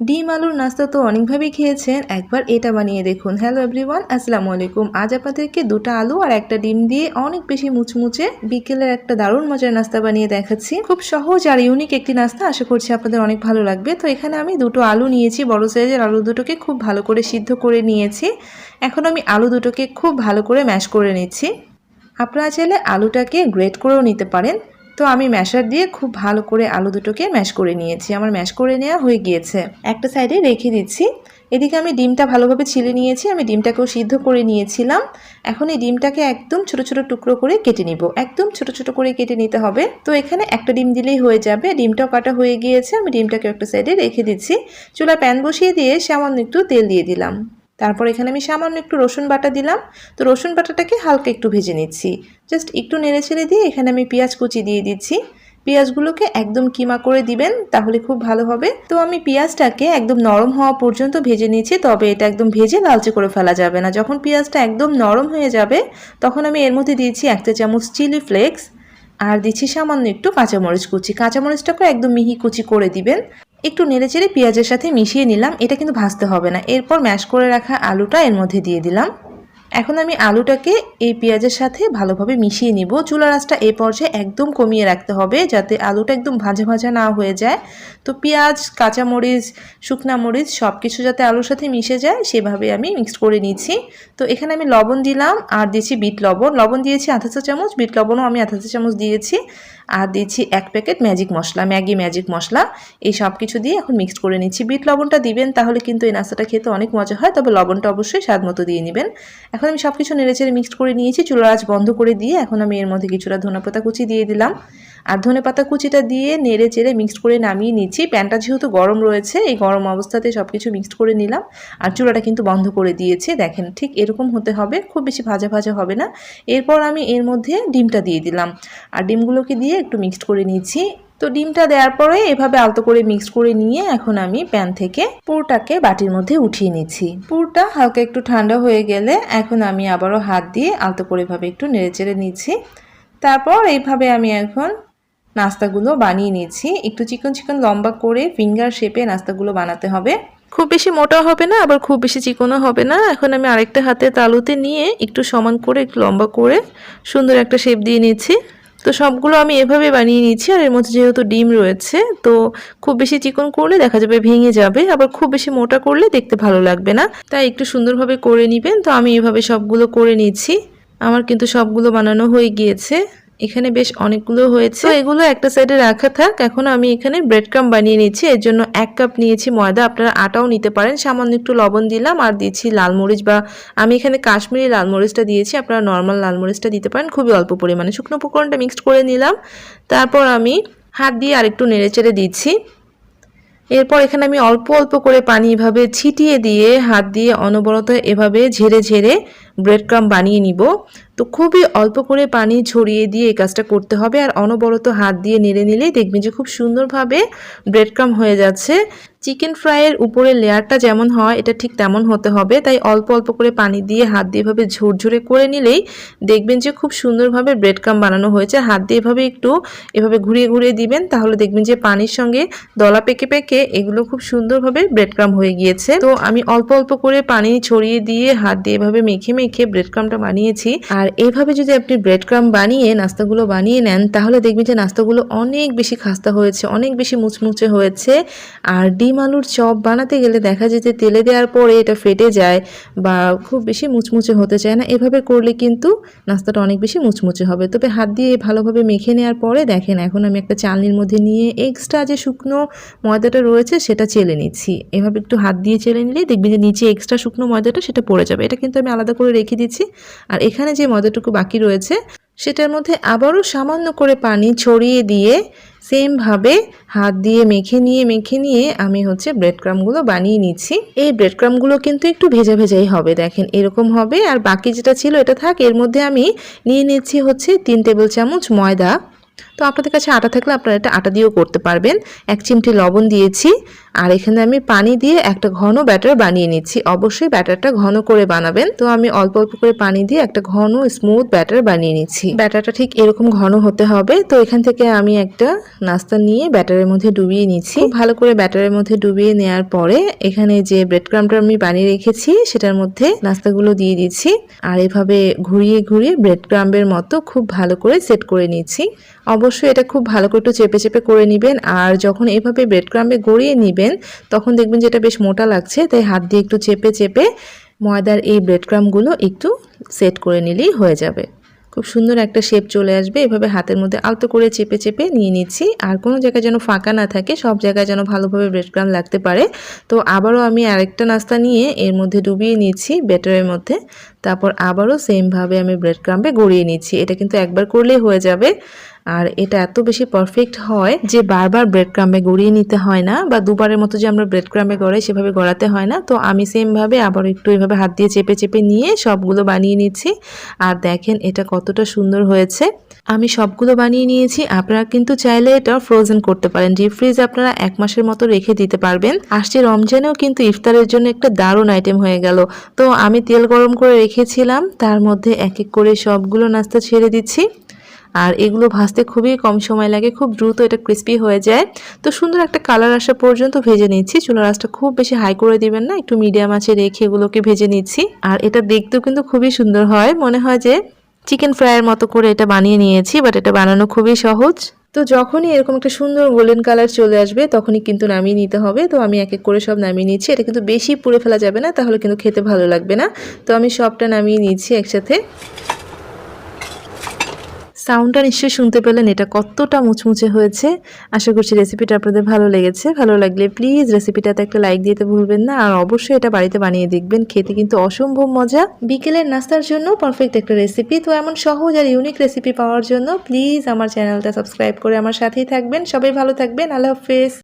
ডিম আলুর নাস্তা তো অনেকভাবেই খেয়েছেন। একবার এটা বানিয়ে দেখুন। হ্যালো এভরিওয়ান আসসালামু আলাইকুম। আজ আপনাদেরকে দুটো আলু আর একটা ডিম দিয়ে অনেক বেশি মুচমুচে বিকেলের একটা দারুণ মজার নাস্তা বানিয়ে দেখাচ্ছি। খুব সহজ আর ইউনিক একটি নাস্তা, আশা করছি আপনাদের অনেক ভালো লাগবে। তো এখানে আমি দুটো আলু নিয়েছি, বড় সাইজের আলু দুটোকে খুব ভালো করে সিদ্ধ করে নিয়েছি। এখন আমি আলু দুটোকে খুব ভালো করে ম্যাশ করে নিচ্ছি। আপনারা চাইলে আলুটাকে গ্রেট করেও নিতে পারেন। তো আমি ম্যাশার দিয়ে খুব ভালো করে আলু দুটোকে ম্যাশ করে নিয়েছি। আমার ম্যাশ করে নেওয়া হয়ে গিয়েছে। একটা সাইডে রেখে দিচ্ছি। এদিকে আমি ডিমটা ভালোভাবে ছিলে নিয়েছি। আমি ডিমটাকেও সিদ্ধ করে নিয়েছিলাম। এখন এই ডিমটাকে একদম ছোট ছোট টুকরো করে কেটে নিব। একদম ছোট ছোট করে কেটে নিতে হবে। তো এখানে একটা ডিম দিলেই হয়ে যাবে। ডিমটাও কাটা হয়ে গিয়েছে। আমি ডিমটাকে একটা সাইডে রেখে দিচ্ছি। চুলায় প্যান বসিয়ে দিয়ে সামান্য একটু তেল দিয়ে দিলাম। তারপর এখানে আমি সামান্য একটু রসুন বাটা দিলাম। তো রসুন বাটাটাকে হালকা একটু ভেজে নিচ্ছি। জাস্ট একটু নেড়ে ছেড়ে দিয়ে এখানে আমি পেঁয়াজ কুচি দিয়ে দিচ্ছি। পেঁয়াজগুলোকে একদম কিমা করে দিবেন, তাহলে খুব ভালো হবে। তো আমি পেঁয়াজটাকে একদম নরম হওয়া পর্যন্ত ভেজে নিয়েছি, তবে এটা একদম ভেজে লালচে করে ফেলা যাবে না। যখন পেঁয়াজটা একদম নরম হয়ে যাবে, তখন আমি এর মধ্যে দিয়েছি একটা চামচ চিলি ফ্লেক্স, আর দিচ্ছি সামান্য একটু কাঁচামরিচ কুচি। কাঁচামরিচটাকে একদম মিহি কুচি করে দিবেন। একটু নেড়ে চেড়ে পেঁয়াজের সাথে মিশিয়ে নিলাম, এটা কিন্তু ভাজতে হবে না। এরপর ম্যাশ করে রাখা আলুটা এর মধ্যে দিয়ে দিলাম। এখন আমি আলুটাকে এই পেঁয়াজের সাথে ভালোভাবে মিশিয়ে নিব। চুলা রাসটা এই পর্যায়ে একদম কমিয়ে রাখতে হবে যাতে আলুটা একদম ভাজা ভাজা না হয়ে যায়। তো পেঁয়াজ, কাঁচামরিচ, শুকনা মরিচ সব কিছু যাতে আলুর সাথে মিশে যায়, সেভাবে আমি মিক্সড করে নিচ্ছি। তো এখানে আমি লবণ দিলাম আর দিয়েছি বিট লবণ। লবণ দিয়েছি আধা চা চামচ, বিট লবণও আমি আধা চা চামচ দিয়েছি। আর দিয়েছি এক প্যাকেট ম্যাজিক মশলা, ম্যাগি ম্যাজিক মশলা। এই সব কিছু দিয়ে এখন মিক্সড করে নিচ্ছি। বিট লবণটা দিবেন, তাহলে কিন্তু এই নাস্তাটা খেতে অনেক মজা হয়, তবে লবণটা অবশ্যই স্বাদ মতো দিয়ে নেবেন। এখন আমি সব কিছু নেড়েচেড়ে মিক্সড করে নিয়েছি। চুলার আঁচ বন্ধ করে দিয়ে এখন আমি এর মধ্যে কিছুটা ধনেপাতা কুচি দিয়ে দিলাম। আর ধনে পাতা কুচিটা দিয়ে নেড়ে চেড়ে মিক্সড করে নামিয়ে নিচ্ছি। প্যানটা যেহেতু গরম রয়েছে, এই গরম অবস্থাতে সব কিছু মিক্সড করে নিলাম। আর চুলাটা কিন্তু বন্ধ করে দিয়েছি। দেখেন, ঠিক এরকম হতে হবে, খুব বেশি ভাজা ভাজা হবে না। এরপর আমি এর মধ্যে ডিমটা দিয়ে দিলাম। আর ডিমগুলোকে দিয়ে একটু মিক্সড করে নিচ্ছি। তো ডিমটা দেওয়ার পরে এভাবে আলতো করে মিক্স করে নিয়ে এখন আমি প্যান থেকে পুরটাকে বাটির মধ্যে উঠিয়ে নিচ্ছি। পুরটা হালকা একটু ঠান্ডা হয়ে গেলে এখন আমি আবারও হাত দিয়ে আলতো করে এভাবে একটু নেড়েচেড়ে নিচ্ছি। তারপর এইভাবে আমি এখন নাস্তাগুলো বানিয়ে নিয়েছি। একটু চিকন চিকন লম্বা করে ফিঙ্গার শেপে নাস্তাগুলো বানাতে হবে। খুব বেশি মোটা হবে না, আবার খুব বেশি চিকনও হবে না। এখন আমি আরেকটা হাতে তালুতে নিয়ে একটু সমান করে, একটু লম্বা করে সুন্দর একটা শেপ দিয়ে নিচ্ছি। তো সবগুলো আমি এভাবে বানিয়ে নিয়েছি আর এর মধ্যে যেহেতু ডিম রয়েছে, তো খুব বেশি চিকন করলে দেখা যাবে ভেঙে যাবে, আবার খুব বেশি মোটা করলে দেখতে ভালো লাগবে না। তাই একটু সুন্দরভাবে করে নেবেন। তো আমি এভাবে সবগুলো করে নিচ্ছি। আমার কিন্তু সবগুলো বানানো হয়ে গিয়েছে। এখানে বেশ অনেকগুলো হয়েছে। এগুলো একটা সাইডে রাখা থাক। এখন আমি এখানে ব্রেড ক্রাম বানিয়ে নিয়েছি এর জন্য এক কাপ নিয়েছি ময়দা। আপনারা আটাও নিতে পারেন। সামান্য একটু লবণ দিলাম আর দিচ্ছি লাল মরিচ বা আমি এখানে কাশ্মীরি লাল মরিচটা দিয়েছি। আপনারা নর্মাল লাল মরিচটা দিতে পারেন। খুবই অল্প পরিমাণে। শুকনো উপকরণটা মিক্সড করে নিলাম। তারপর আমি হাত দিয়ে আরেকটু নেড়েচেড়ে দিচ্ছি। এরপর এখানে আমি অল্প অল্প করে পানি এভাবে ছিটিয়ে দিয়ে হাত দিয়ে অনবরত এভাবে ঝেড়ে ঝেড়ে ব্রেড ক্রাম বানিয়ে নিব। তো খুবই অল্প করে পানি ছড়িয়ে দিয়ে এই কাজটা করতে হবে আর অনবরত হাত দিয়ে নেড়ে নিলেই দেখবেন যে খুব সুন্দরভাবে ব্রেড ক্রাম হয়ে যাচ্ছে। চিকেন ফ্রাইয়ের উপরে লেয়ারটা যেমন হয়, এটা ঠিক তেমন হতে হবে। তাই অল্প অল্প করে পানি দিয়ে হাত দিয়ে এভাবে ঝুরঝুরে করে নিলেই দেখবেন যে খুব সুন্দরভাবে ব্রেড ক্রাম বানানো হয়েছে। হাত দিয়ে এভাবে একটু এভাবে ঘুরিয়ে ঘুরিয়ে দিবেন, তাহলে দেখবেন যে পানির সঙ্গে দলা পেকে পেকে এগুলো খুব সুন্দরভাবে ব্রেড ক্রাম হয়ে গিয়েছে। তো আমি অল্প অল্প করে পানি ছড়িয়ে দিয়ে হাত দিয়ে এভাবে মেখে মেখে ব্রেড ক্রামটা বানিয়েছি। আর এইভাবে যদি আপনি ব্রেড ক্রাম বানিয়ে নাস্তাগুলো বানিয়ে নেন, তাহলে দেখবেন যে নাস্তাগুলো অনেক বেশি খাস্তা হয়েছে, অনেক বেশি মুচমুচে হয়েছে। আর ডিম আলুর চপ বানাতে গেলে দেখা যায় যে তেলে দেওয়ার পরে এটা ফেটে যায় বা খুব বেশি মুচমুচে হতে চায় না। এভাবে করলে কিন্তু নাস্তাটা অনেক বেশি মুচমুচে হবে। তবে হাত দিয়ে ভালোভাবে মেখে নেওয়ার পরে দেখেন, এখন আমি একটা চালনির মধ্যে নিয়ে এক্সট্রা যে শুকনো ময়দাটা রয়েছে সেটা চেলে নিচ্ছি। এভাবে একটু হাত দিয়ে চেলে নিলেই দেখবেন যে নিচে এক্সট্রা শুকনো ময়দাটা সেটা পড়ে যাবে। এটা কিন্তু আমি আলাদা করে রেখে দিচ্ছি। আর এখানে যে ময়দাটুকু বাকি রয়েছে, সেটার মধ্যে আবারও সামান্য করে পানি ছড়িয়ে দিয়ে সেমভাবে হাত দিয়ে মেখে নিয়ে মেখে নিয়ে আমি হচ্ছে ব্রেড ক্রামগুলো বানিয়ে নিচ্ছি। এই ব্রেড ক্রামগুলো কিন্তু একটু ভেজা ভেজাই হবে, দেখেন এরকম হবে। আর বাকি যেটা ছিল এটা থাক, এর মধ্যে আমি নিয়ে নিচ্ছি হচ্ছে তিন টেবিল চামচ ময়দা। তো আপনাদের কাছে আটা থাকলে আপনারা এটা আটা দিয়েও করতে পারবেন। এক চিমটি লবণ দিয়েছি। আর এখানে আমি পানি দিয়ে একটা ঘন ব্যাটার বানিয়ে নিচ্ছি। অবশ্যই ব্যাটারটা ঘন করে বানাবেন। তো আমি অল্প অল্প করে পানি দিয়ে একটা ঘন, স্মুথ ব্যাটার বানিয়ে নিচ্ছি। ব্যাটারটা ঠিক এরকম ঘন হতে হবে। তো এখান থেকে আমি একটা নাস্তা নিয়ে ব্যাটারের মধ্যে ডুবিয়ে নিচ্ছি। ভালো করে ব্যাটারের মধ্যে ডুবিয়ে নেওয়ার পরে এখানে যে ব্রেড ক্রামটা আমি বানিয়ে রেখেছি, সেটার মধ্যে নাস্তাগুলো দিয়ে দিচ্ছি। আর এভাবে ঘুরিয়ে ঘুরিয়ে ব্রেড ক্রাম্বের মতো খুব ভালো করে সেট করে নিচ্ছি। অবশ্যই এটা খুব ভালো করে একটু চেপে চেপে করে নেবেন। আর যখন এভাবে ব্রেড ক্রাম্বে গড়িয়ে নেবেন তখন দেখবেন যেটা বেশ মোটা লাগছে, তাই হাত দিয়ে একটু চেপে চেপে ময়দার এই ব্রেড ক্রামগুলো একটু সেট করে নিলেই হয়ে যাবে। খুব সুন্দর একটা শেপ চলে আসবে, এভাবে হাতের মধ্যে আলতো করে চেপে চেপে নিয়ে নিচ্ছি। আর কোনো জায়গায় যেন ফাঁকা না থাকে, সব জায়গায় যেন ভালোভাবে ব্রেড ক্রাম লাগতে পারে। তো আবারও আমি আরেকটা নাস্তা নিয়ে এর মধ্যে ডুবিয়ে নিচ্ছি ব্যাটারের মধ্যে। তারপর আবারও সেমভাবে আমি ব্রেড ক্রাম্পে গড়িয়ে নিচ্ছি। এটা কিন্তু একবার করলেই হয়ে যাবে। আর এটা এত বেশি পারফেক্ট হয় যে বারবার ব্রেড ক্রাম্বে গড়িয়ে নিতে হয় না বা দুবারের মতো যে আমরা ব্রেড ক্রাম্বে গড়াই সেভাবে গড়াতে হয় না। তো আমি সেমভাবে আবার একটু এভাবে হাত দিয়ে চেপে চেপে নিয়ে সবগুলো বানিয়ে নিচ্ছি। আর দেখেন এটা কতটা সুন্দর হয়েছে। আমি সবগুলো বানিয়ে নিয়েছি। আপনারা কিন্তু চাইলে এটা ফ্রোজেন করতে পারেন। ডিপ ফ্রিজ আপনারা এক মাসের মতো রেখে দিতে পারবেন। আসছে রমজানেও কিন্তু ইফতারের জন্য একটা দারুণ আইটেম হয়ে গেল। তো আমি তেল গরম করে রেখেছিলাম। তার মধ্যে এক এক করে সবগুলো নাস্তা ছেড়ে দিচ্ছি। আর এগুলো ভাজতে খুবই কম সময় লাগে, খুব দ্রুত এটা ক্রিস্পি হয়ে যায়। তো সুন্দর একটা কালার আসা পর্যন্ত ভেজে নিচ্ছি। চুলার আঁচটা খুব বেশি হাই করে দিবেন না, একটু মিডিয়াম আঁচে রেখে এগুলোকে ভেজে নিচ্ছি। আর এটা দেখতেও কিন্তু খুবই সুন্দর হয়। মনে হয় যে চিকেন ফ্রাইয়ের মতো করে এটা বানিয়ে নিয়েছি বাট এটা বানানো খুবই সহজ। তো যখনই এরকম একটা সুন্দর গোল্ডেন কালার চলে আসবে, তখনই কিন্তু নামিয়ে নিতে হবে। তো আমি এক এক করে সব নামিয়ে নিচ্ছি। এটা কিন্তু বেশি পুড়ে ফেলা যাবে না, তাহলে কিন্তু খেতে ভালো লাগবে না। তো আমি সবটা নামিয়ে নিচ্ছি একসাথে। সাউন্ডটা নিশ্চয়ই শুনতে পেলেন, এটা কতটা মুচমুচে হয়েছে। আশা করছি রেসিপিটা আপনাদের ভালো লেগেছে। ভালো লাগলে প্লিজ রেসিপিটাতে একটা লাইক দিতে ভুলবেন না। আর অবশ্যই এটা বাড়িতে বানিয়ে দেখবেন, খেতে কিন্তু অসম্ভব মজা। বিকেলের নাস্তার জন্য পারফেক্ট একটা রেসিপি তো এমন সহজ আর ইউনিক রেসিপি পাওয়ার জন্য প্লিজ আমার চ্যানেলটা সাবস্ক্রাইব করে আমার সাথেই থাকবেন। সবাই ভালো থাকবেন। আল্লাহ হাফেজ।